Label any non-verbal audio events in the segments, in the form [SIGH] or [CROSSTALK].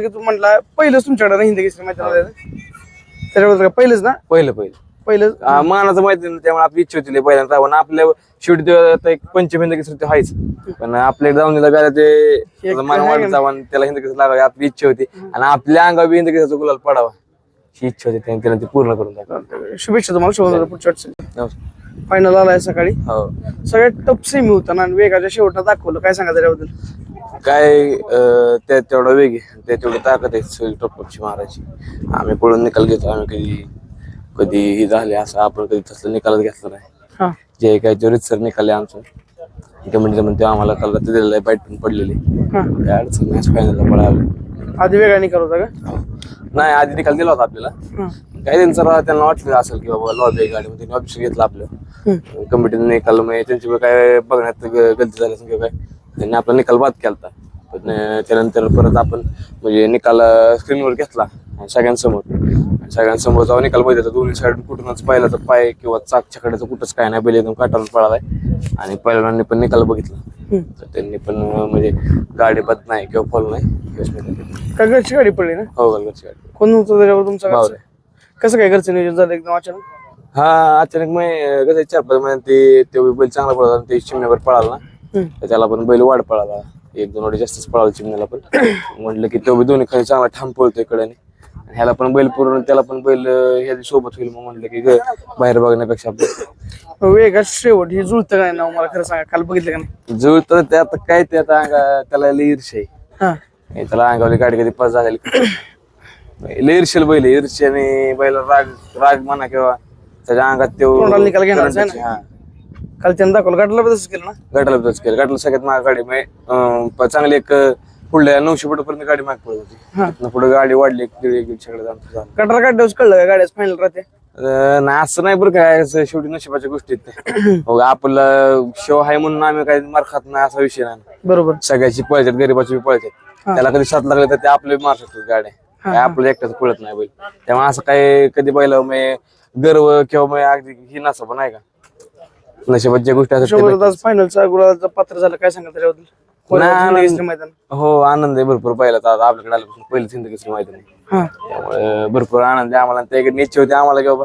की तू म्हटला पहिलंच तुमच्याकडे हिंदी केसरी मैदान आलेलं? त्याच्याबद्दल पहिलंच ना? पहिलं पहिलं. पहिलं मानाचं माहिती नाही त्यामुळे आपली इच्छा होती लय पहिल्यांदा. पण आपल्या शेवटी ते आता एक पंचमी हिंद केसरी आहेच पण आपल्या जाऊन बी ते त्याचं मान वाढत ना. जावं आणि त्याला हिंद केसरी लागावी आपली इच्छा होती. आणि आपल्या अंगावर हिंद केसरीचा गुलाल पडावा. ही इच्छा होती त्याने त्यानं ती पूर्ण करून टाकली. शुभेच्छा तुम्हाला शुभम पुढच्या नमस्कार. फायनल आलाय सकाळी. हो. सगळ्यात टप सेमी होता ना आणि वेगाच्या शेवटला दाखवलं. काय सांगा त्याच्याबद्दल? काय त्या तेवढा वेग आहे त्या तेवढी ताकद आहे सगळी टप्पची मारायची आम्ही पळून निकाल घेतो आम्ही कधी कधी ही झाले असं आपण कधी तसलं निकालच घेतला नाही. हा. जे काय जोरीत सर निकाले आमचं. कमिटीचं म्हणते आम्हाला काल रात्री दिलेलं आहे बॅट पण पडलेली. हा. काय अडचण मॅच फायनलला पळालं. आधी वेगळा निकाल होता का? नाही आधी निकाल दिला होता आपल्याला. हा. काय त्यांचं त्यांना वाटलं असेल की बाबा लॉबी गाडी मध्ये त्यांनी ऑप्शन घेतलं आपलं. कमिटीने निकाल मग त्यांची काय बघण्यात गलती झाली असेल किंवा काय? त्यांनी आपला निकाल बाद केला पण अं, त्यानंतर परत आपण म्हणजे निकाल स्क्रीनवर घेतला सगळ्यांसमोर. सगळ्यांसमोर जाऊन निकाल बघितला दोन्ही साईड कुठूनच पाहिला तर पाय किंवा चाक छकड्याचं कुठंच काय नाही. बैल एकदम काटावून पळालाय. आणि पहिल्यांदा पण निकाल बघितला. तर त्यांनी पण म्हणजे गाडी बद नाही किंवा फॉल नाही. घरची गाडी पडली ना? हो गलगरची गाडी. कोण होतं त्याच्यावर तुमचा. कसं काय घरचं नियोजन झालं एकदम अचानक? हा अचानक मग कसं चार पाच महिन्यात ते बैल चांगला पळाला आणि ते चिमण्यावर पळाला ना. तर त्याला पण बैल वाढ पळाला. एक दोन वडे जास्तच पळाला चिमण्याला पण. म्हटलं की तो बी दोन्ही खाली चांगला ठाम पळतोयकडे आणि ह्याला पण बैल पूर्ण त्याला पण बैल ह्या सोबत होईल मग म्हटलं की बाहेर बघण्यापेक्षा वेगात शेवट ही जुळतं काय ना मला खरं सांगा काल बघितलं का नाही? जुळ तर ते आता काय ते आता अंगा त्याला आहे. हे. त्याला अंगावली गाडी कधी पास झालेली ईर्ष्याला बैल आहे. ईर्ष्याने बैल राग राग म्हणा किंवा त्याच्या अंगात तोंडाला निकाल तो हा. काल त्यानं दाखवलं गाठला तसंच केलं ना? गटाला बी तसंच केलं. गटाला सगळ्यात महाग गाडी म्हणजे अं, प- चांगली एक अं, पुढल्या नऊशे फुटापर्यंत गाडी माग पडत हा. होती पुढे गाडी वाढली एक दीड एक काढल्यावर कळलं का गाड्याच फायनल राहते अं, नाही असं नाही बरं काय असं शेवटी नशिबाच्या गोष्टी आहेत त्या. [COUGHS] हो, आपलं शो आहे म्हणून आम्ही काही मार खात नाही असा विषय नाही. बरोबर. सगळ्याची पळतात गरीबाची बी पळतात. त्याला कधी साथ लागले तर ते आपले मार शकतात गाड्या. काय आपलं एकट्याच पळत नाही बैल त्यामुळे असं काही कधी बैल मग गर्व किंवा मग अगदी ही नसं पण आहे का? नशिबाच्या गोष्टी असतात सोबत आज फायनलचा गुलाचा पात्र झालं काय सांगा त्याच्याबद्दल? मैदान? हो आनंद आहे भरपूर पहिला तर आपल्याकडे आल्यापासून पहिलं चिंता कसं माहिती नाही हा. त्यामुळे भरपूर आनंद आहे आम्हाला. त्याकडे इच्छा होती आम्हाला की बाबा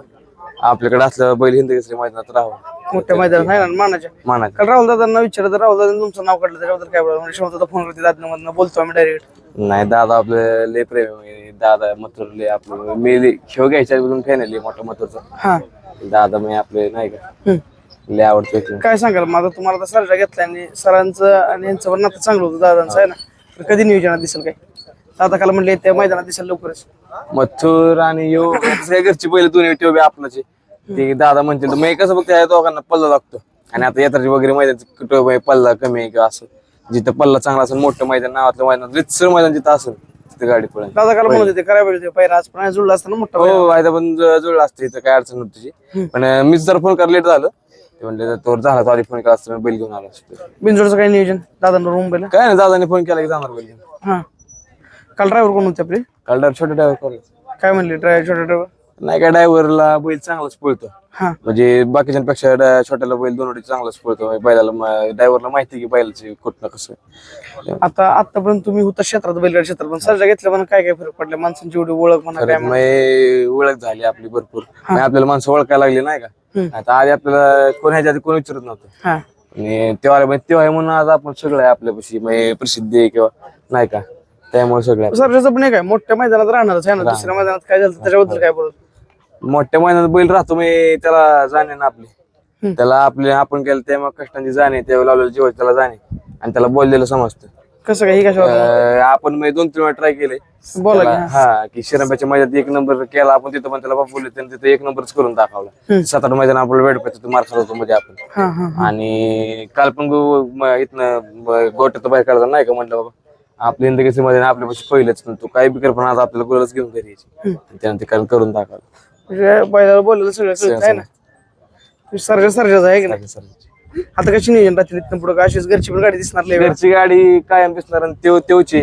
आपल्याकडे असलं बैल हिंद केसरी मैदानात राहावं. मोठ्या मैदानात आहे ना मानाच्या? मानायचं काल राहुल दादांना विचारलं तर राहुल दादा तुमचं नाव काढलं त्याच्याबद्दल काय बोला म्हणजे दादा फोन करते दादा बोलतो आम्ही डायरेक्ट नाही दादा आपलं लय प्रेम आहे. दादा मथुर लय आपलं. मी खेळ घ्यायच्या अगोदर फॅन आहे मोठा मथुरचा. दादा मी आपले नाही का. लय आवडतो. काय सांगाल? माझा तुम्हाला तर सरजा घेतला आणि सरांचं आणि यांचं पण नातं चांगलं होतं दादांचं आहे ना? तर कधी नियोजनात दिसेल काय? दादा काल म्हणले त्या मैदानात दिसेल लवकरच. मथुर आणि यो घरची पहिले दोन्ही ठेव आपल्याचे ते दादा म्हणतील तर मग कसं बघ त्या दोघांना पल्ला लागतो. आणि आता यात्राची वगैरे मैदान कुठं बाई पल्ला कमी आहे किंवा असं. जिथं पल्ला चांगला असेल मोठं मैदान नावातलं मैदान रितसर मैदान जिथं असेल तिथे गाडी पळेल. दादा काल म्हणत होते करायला पाहिजे पहिला आज पण जुळला असताना मोठा हो आहे पण ज- जुळलं असतं इथं काय अडचण नव्हती त्याची. पण अं, मीच जर फोन करायला लेट झालं. ते म्हणले तोवर झाला तो आधी फोन केला असतं बैल घेऊन आला असतो. बिनजोडचं काय नियोजन? दादांवर मुंबईला काय नाही दादाने फोन केला की जाणार बैल घेऊन. हा. काल ड्रायव्हर कोण होते आपले? काल ड्रायव्हर छोटे ड्रायव्हर कॉलेज काय म्हणले ड्रायव्हर छोटा ड्रायव्हर नाही का ड्रायव्हरला बैल चांगलाच पळतो. हा. म्हणजे बाकीच्यांपेक्षा ड- छोट्याला बैल दोन चांगलाच पळतो. म्हणजे बैलाला ड्रायव्हरला माहिती की बैलाची कुठनं कसं आता आतापर्यंत तुम्ही होता क्षेत्रात बैलगाडी क्षेत्रात पण सरजा घेतल्या पण काय काय फरक पडले? माणसांची एवढी ओळख म्हणा काय खरंच मग ओळख झाली आपली भरपूर. मग आपल्याला माणसं ओळखायला लागली नाही का? आता आधी आपल्याला कोण ह्याच्या आधी कोण विचारत नव्हतं. हा. आणि तेव्हा म्हणजे तेव्हा आहे म्हणून आज आपण सगळं आहे आपल्यापाशी म्हणजे प्रसिद्धी आहे किंवा नाही का? त्यामुळे सगळं आहे. सरजाचं पण एक आहे मोठ्या मैदानात राहणारच आहे ना? दुसऱ्या मैदानात काय झालं त्याच्याबद्दल काय बोलत? मोठ्या मैदानात बैल राहतो म्हणजे त्याला जाणे ना आपली. त्याला आपले आपण केलं तेव्हा कष्टांची जाणे तेव्हा लावलेलं जीव त्याला जाणे. आणि त्याला बोललेलं समजतं. कसं काय? हे कशावर अं, आपण म्हणजे दोन तीन वेळा ट्राय केले. बोला की. त्याला- हा की शिरंब्याच्या मैदानात एक नंबर केला आपण तिथं पण त्याला बोलले त्याने तिथं एक नंबरच करून दाखवला. सात आठ मैदान आपल्याला वेळ पाहिजे मार खात होतो मध्ये आपण. हा हा आणि काल पण गो- म- इथनं गोट्यात बाहेर काढता नाही का म्हटलं बाबा? आपल्या हिंदकेसरी मध्ये आपल्यापाशी पहिलेच पण तू काही बिकर पण आज आपल्याला गोलच घेऊन घरी यायची. त्यानं ते कारण करून दाखवलं. म्हणजे बैलाला बोललेलं सगळं कळत आहे ना? सरजा सरजाच आहे की नाही? आता कशी नियोजन राहतील इथनं पुढे? अशीच घरची पण गाडी दिसणार लय वेळा. घरची गाडी कायम दिसणार आणि तेव तेवची.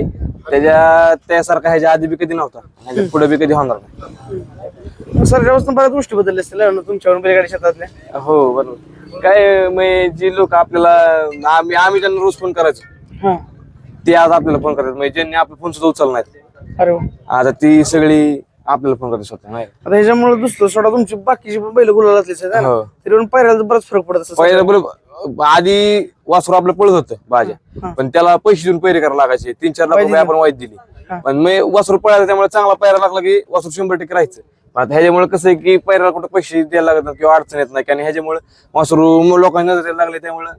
त्याच्या त्यासारखा ह्याच्या आधी बी कधी नव्हता. पुढे बी कधी होणार नाही. सरजापासून बऱ्याच गोष्टी बदलल्या असतील ना तुमच्यावर बैलगाडी क्षेत्रातल्या हो बरोबर. काय म्हणजे जी लोक आपल्याला आम्ही आम्ही त्यांना रोज फोन करायचो. हा. ते आज आपल्याला फोन करतात. म्हणजे ज्यांनी आपले फोन सुद्धा उचलला नाहीत. अरे वा. आता ती सगळी आपल्याला फोन करते स्वतः नाही. आता ह्याच्यामुळे दुसरं सोडा तुमची बाकीची पण बैल गुलालातलीच आहेत है ना? हो. तरी पण पायऱ्याला बराच फरक पडत असेल. पहिलं बरोबर आधी वासरू आपलं पळत होतं बाजा. पण त्याला पैसे देऊन पैरे करायला लागायचे. तीन चार लाख रुपये आपण वाईट दिली. पण मी वासरू पळायला त्यामुळे चांगला पायरा लागला की वासरू शंभर टक्के राहायचं. पण आता ह्याच्यामुळे कसं आहे की पैराला कुठं पैसे द्यायला लागत नाही किंवा अडचण येत नाही. आणि ह्याच्यामुळे वासरू मग लोकांना नजर लागले त्यामुळे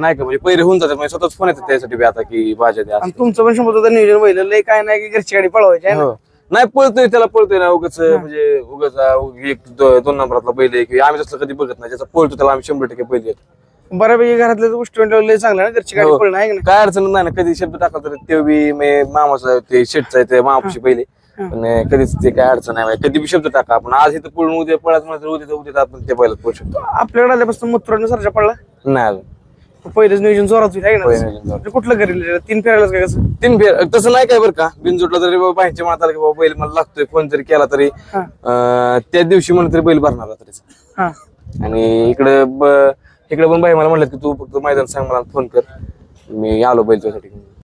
नाही का म्हणजे पैरे होऊन जातात. म्हणजे स्वतःच फोन येतात त्यासाठी बी आता की बाजा द्या तुमचं पण शंभर नियोजन लय काय नाही की घरची गाडी पळवायची हो. नाही पळतोय त्याला पळतोय ना. उगाच म्हणजे उगाच एक दोन नंबरातला बैल आहे की आम्ही तसलं कधी बघत नाही. ज्याचा पळतो त्याला आम्ही शंभर टक्के बैल देतो. बऱ्यापैकी घरातल्या गोष्टी लय चांगलं आहे ना घरची गाडी हो. पळणं आहे का नाही? काय अडचण नाही ना कधी शब्द टाकला तर ते बी मी मामाचा ते शेटचा ते मामाशी पहिले. पण कधीच ते काय अडचण नाही कधी बी शब्द टाका. आपण आज इथं पळून उद्या पळत म्हणत उद्या उद्या आपण ते पहिलं पळू शकतो. आपल्याकडे आल्यापासून मुत्राने सरजा पडला? नाही अजून. पहिलेच नियोजन जोरात होईल आहे का पहिलं ना नियोजन जोरात. म्हणजे कुठलं करेल तीन फेरायलाच काय कसं? तीन फेर तसं नाही काय बरं का? बिनजोडला जरी बाबा बाहेरच्या मनात आलं की बाबा बैल मला लागतोय फोन जरी केला तरी हा. अं, त्या दिवशी म्हणलं तरी बैल भरणार तरीच हा. आणि इकडे ब- इकडे पण बाई मला म्हणलं की तू फक्त मैदान सांग मला फोन कर. मी आलो बैल तुझ्यासाठी